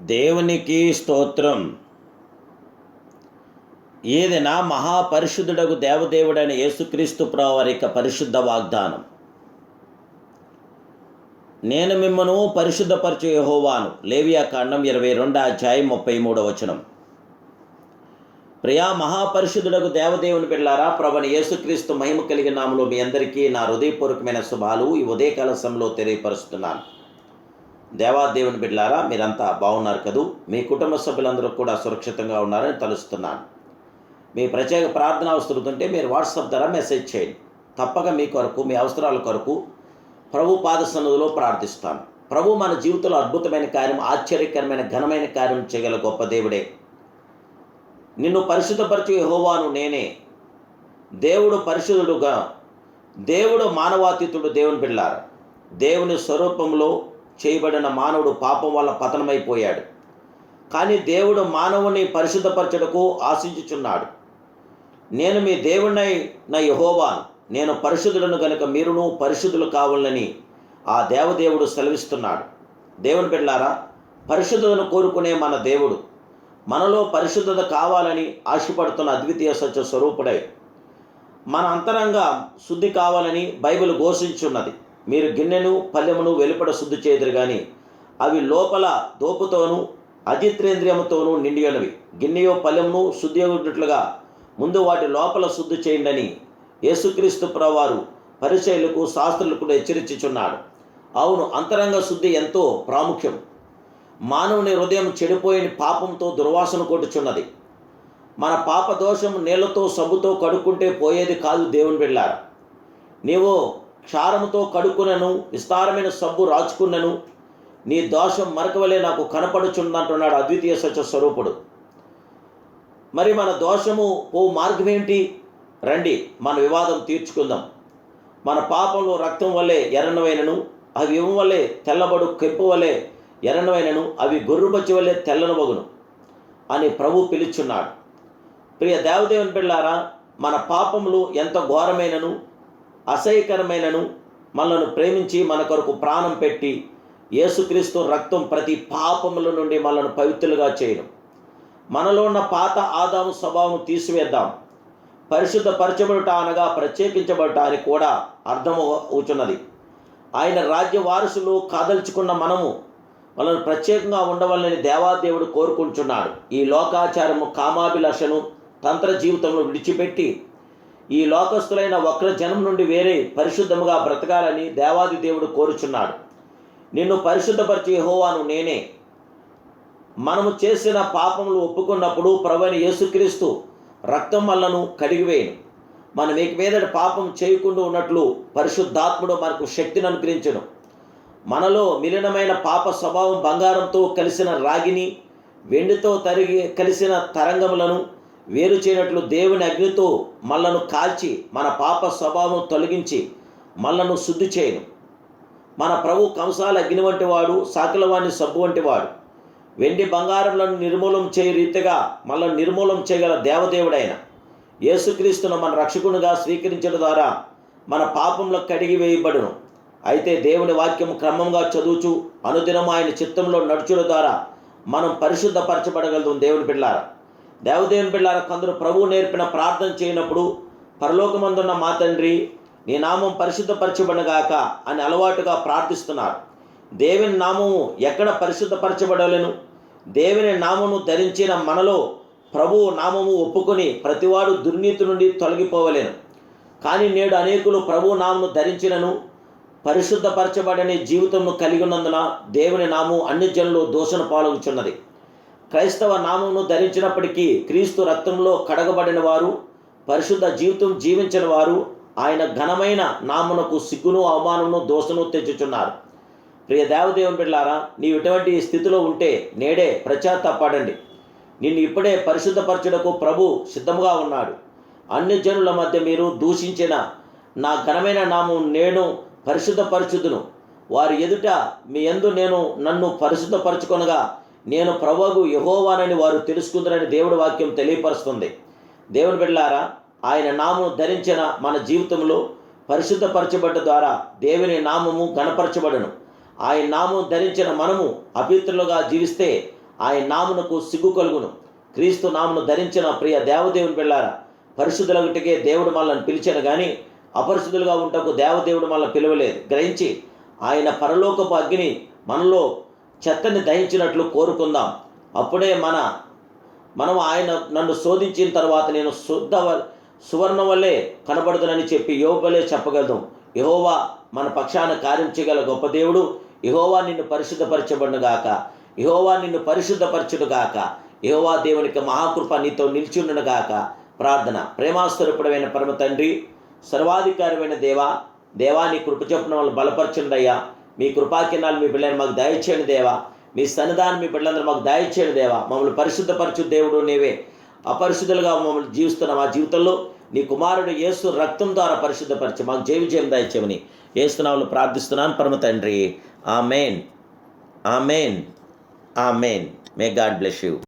దేవునికి స్తోత్రం. ఏదైనా మహాపరిశుద్ధుడకు దేవదేవుడైన యేసుక్రీస్తు ప్రావారిక పరిశుద్ధ వాగ్దానం. నేను మిమ్మను పరిశుద్ధపరచు హోవాను లేవియా కాండం ఇరవై రెండు అధ్యాయం ముప్పై మూడవ వచనం. ప్రియా మహాపరిశుద్ధుడకు దేవదేవుని పిల్లారా ప్రభుని యేసుక్రీస్తు మహిమ కలిగిన నామలో మీ అందరికీ నా హృదయపూర్వకమైన శుభాలు ఈ ఉదయకాల సమయంలో తెలియపరుస్తున్నాను. దేవాదేవుని బిడ్లారా మీరంతా బాగున్నారు కదూ? మీ కుటుంబ సభ్యులందరూ కూడా సురక్షితంగా ఉన్నారని తలుస్తున్నాను. మీ ప్రత్యేక ప్రార్థన అవసరతుంటే మీరు వాట్సాప్ ద్వారా మెసేజ్ చేయండి. తప్పక మీ కొరకు మీ అవసరాల కొరకు ప్రభు పాద సన్నిధిలో ప్రార్థిస్తాను. ప్రభు మన జీవితంలో అద్భుతమైన కార్యం ఆశ్చర్యకరమైన ఘనమైన కార్యం చేయగల గొప్ప దేవుడే. నిన్ను పరిశుద్ధపరచు హోవాను నేనే. దేవుడు పరిశుద్ధుడుగా దేవుడు మానవాతీతుడు దేవుని బిళ్ళారు దేవుని స్వరూపంలో చేయబడిన మానవుడు పాపం వల్ల పతనమైపోయాడు. కానీ దేవుడు మానవుని పరిశుద్ధపరచుటకు ఆశించుచున్నాడు. నేను మీ దేవుడినై నా యహోవాను. నేను పరిశుద్ధులను గనుక మీరును పరిశుద్ధులు కావాలని ఆ దేవదేవుడు సెలవిస్తున్నాడు. దేవుని బిడ్డారా పరిశుద్ధతను కోరుకునే మన దేవుడు మనలో పరిశుద్ధత కావాలని ఆశపడుతున్న అద్వితీయ సత్య స్వరూపుడై మన అంతరంగ శుద్ధి కావాలని బైబిల్ ఘోషించున్నది. మీరు గిన్నెను పల్లెమును వెలుపడ శుద్ధి చేయదురు కానీ అవి లోపల దోపుతోనూ అజిత్రేంద్రియముతోనూ నిండియున్నవి. గిన్నెయో పల్లెమును శుద్ధి ఉన్నట్లుగా ముందు వాటి లోపల శుద్ధి చేయండి యేసుక్రీస్తు ప్రవారు పరిచయులకు శాస్త్రులకు హెచ్చరించుచున్నాడు. అవును అంతరంగ శుద్ధి ఎంతో ప్రాముఖ్యం. మానవుని హృదయం చెడిపోయిన పాపంతో దుర్వాసన కొట్టుచున్నది. మన పాప దోషం నీళ్ళతో సబ్బుతో కడుక్కుంటే పోయేది కాదు దేవుని బిళ్ళారు నీవు క్షారముతో కడుక్కునను విస్తారమైన సబ్బు రాచుకున్నను. నీ దోషం మరకవలే నాకు కనపడుచుందంటున్నాడు అద్వితీయ సత్య స్వరూపుడు మరి మన దోషము ఓ మార్గమేంటి? రండి మన వివాదం తీర్చుకుందాం. మన పాపంలో రక్తం వల్లే ఎర్రనవైనను అవి ఇవ్వం వల్లే తెల్లబడు కెంపు వల్లే ఎర్రనవైనను అవి గొర్రుబచ్చి వల్లే తెల్లనవగును అని ప్రభు పిలుచున్నాడు. ప్రియ దేవదేవుని పిల్లారా మన పాపములు ఎంత ఘోరమైనను అసహ్యకరమైనను మనలను ప్రేమించి మన కొరకు ప్రాణం పెట్టి యేసుక్రీస్తు రక్తం ప్రతి పాపముల నుండి మనల్ని పవిత్రులుగా చేయడం. మనలో ఉన్న పాత ఆదాము స్వభావం తీసివేద్దాం. పరిశుద్ధపరచబడుట అనగా ప్రత్యేకించబడుట అని కూడా అర్థం అవుతున్నది ఆయన రాజ్య వారసులు కాదల్చుకున్న మనము వాళ్ళను ప్రత్యేకంగా ఉండవాలని దేవాదేవుడు కోరుకుంటున్నాడు. ఈ లోకాచారము కామాభిలాషను తంత్ర జీవితంలో విడిచిపెట్టి ఈ లోకస్తులైన వక్ర జనం నుండి వేరే పరిశుద్ధముగా బ్రతకాలని దేవాది దేవుడు కోరుచున్నాడు. నిన్ను పరిశుద్ధపరిచే హోవాను నేనే. మనము చేసిన పాపములు ఒప్పుకున్నప్పుడు ప్రభుని యేసుక్రీస్తు రక్తం వల్లను కడిగివేయను. మనం ఇక మీదట పాపం చేయకుండా ఉన్నట్లు పరిశుద్ధాత్ముడు మనకు శక్తిని అనుగ్రహించను. మనలో మిలినమైన పాప స్వభావం బంగారంతో కలిసిన రాగిని వెండితో తరిగి కలిసిన తరంగములను వేరు చేయనట్లు దేవుని అగ్నితో మళ్ళను కాల్చి మన పాప స్వభావం తొలగించి మళ్ళను శుద్ధి చేయను. మన ప్రభు కంసాల అగ్ని వంటి వాడు సాకిలవాణి సబ్బు వంటి వాడు. వెండి బంగారములను నిర్మూలం చేయ రీతిగా మళ్ళను నిర్మూలం చేయగల దేవదేవుడైన యేసుక్రీస్తును మన రక్షకునిగా స్వీకరించడం ద్వారా మన పాపంలో కడిగి వేయబడును. అయితే దేవుని వాక్యం క్రమంగా చదువుచు అనుదినం ఆయన చిత్తంలో నడుచుడు ద్వారా మనం పరిశుద్ధపరచబడగలుగుతాం దేవుని పిల్లారా దేవదేవుని పిల్లార కొందరు ప్రభువు నేర్పిన ప్రార్థన చేయనప్పుడు పరలోకమందున్న మా తండ్రి నీ నామం పరిశుద్ధపరచబడగాక అని అలవాటుగా ప్రార్థిస్తున్నారు. దేవుని నామము ఎక్కడ పరిశుద్ధపరచబడలేను. దేవుని నామము ధరించిన మనలో ప్రభువు నామము ఒప్పుకొని ప్రతివాడు దుర్నీతి నుండి తొలగిపోవలేను. కానీ నేడు అనేకులు ప్రభు నామను ధరించినను పరిశుద్ధపరచబడని జీవితంను కలిగి ఉన్నందున దేవుని నామం అన్ని జనులు దోషణ పాల్గొచున్నది క్రైస్తవ నామమును ధరించినప్పటికీ క్రీస్తు రక్తంలో కడగబడిన వారు పరిశుద్ధ జీవితం జీవించిన వారు ఆయన ఘనమైన నామునకు సిగ్గును అవమానమును దోషను తెచ్చుచున్నారు. ప్రియ దేవదేవం బిడ్డారా నీవు ఇటువంటి స్థితిలో ఉంటే నేడే ప్రచారపడండి నిన్ను ఇప్పుడే పరిశుద్ధపరచుటకు ప్రభు సిద్ధముగా ఉన్నాడు. అన్ని జనుల మధ్య మీరు దూషించిన నా ఘనమైన నామం నేను పరిశుద్ధపరచుదును. వారి ఎదుట మీ ఎందు నేను నన్ను పరిశుద్ధపరచుకొనగా నేను ప్రభువు యహోవానని వారు తెలుసుకుందరని దేవుడి వాక్యం తెలియపరుస్తుంది. దేవుని బిడ్డలారా ఆయన నామను ధరించిన మన జీవితంలో పరిశుద్ధపరచబడ్డ ద్వారా దేవుని నామము గణపరచబడను ఆయన నామం ధరించిన మనము అపిత్రులుగా జీవిస్తే ఆయన నామునకు సిగ్గు కలుగును. క్రీస్తు నామును ధరించిన ప్రియ దేవదేవుని పిల్లారా పరిశుద్ధులగుటికే దేవుడు మనల్ని పిలిచాను కానీ అపరిశుద్ధులుగా ఉంటకు దేవదేవుడు మనల్ని పిలవలేదు. గ్రహించి ఆయన పరలోకపు అగ్ని మనలో చెత్తని దహించినట్లు కోరుకుందాం. అప్పుడే మన మనం ఆయన నన్ను శోధించిన తర్వాత నేను శుద్ధ సువర్ణం సువర్ణ వల్లే కనబడుతునని చెప్పి యోగలే చెప్పగలదు. యహోవా మన పక్షాన కార్యం చేయగల గొప్ప దేవుడు. యహోవా నిన్ను పరిశుద్ధపరచబడును గాక యహోవా నిన్ను పరిశుద్ధపరచుడుగాక యహోవా దేవునికి మహాకృప నీతో నిలిచుండును గాక ప్రార్థన. ప్రేమాస్వరూపుడమైన పరమ తండ్రి సర్వాధికారమైన దేవా దేవాని కృప చొప్పున వాళ్ళు బలపరచుండయ్యా. మీ కృపాకిరణాలు మీ బిడ్డలను మాకు దయచేయండి దేవా. మీ సన్నిధానం మీ పిల్లలందరూ మాకు దయచేయండి దేవా. మమ్మల్ని పరిశుద్ధపరచు దేవుడు నీవే. అపరిశుద్ధులుగా మమ్మల్ని జీవిస్తున్న మా జీవితంలో నీ కుమారుడు యేసు రక్తం ద్వారా పరిశుద్ధపరిచి మాకు జయ విజయం దయచేయమని ఏసునాములు ప్రార్థిస్తున్నాను. పరమ తండ్రి. Amen. Amen. Amen. May God bless you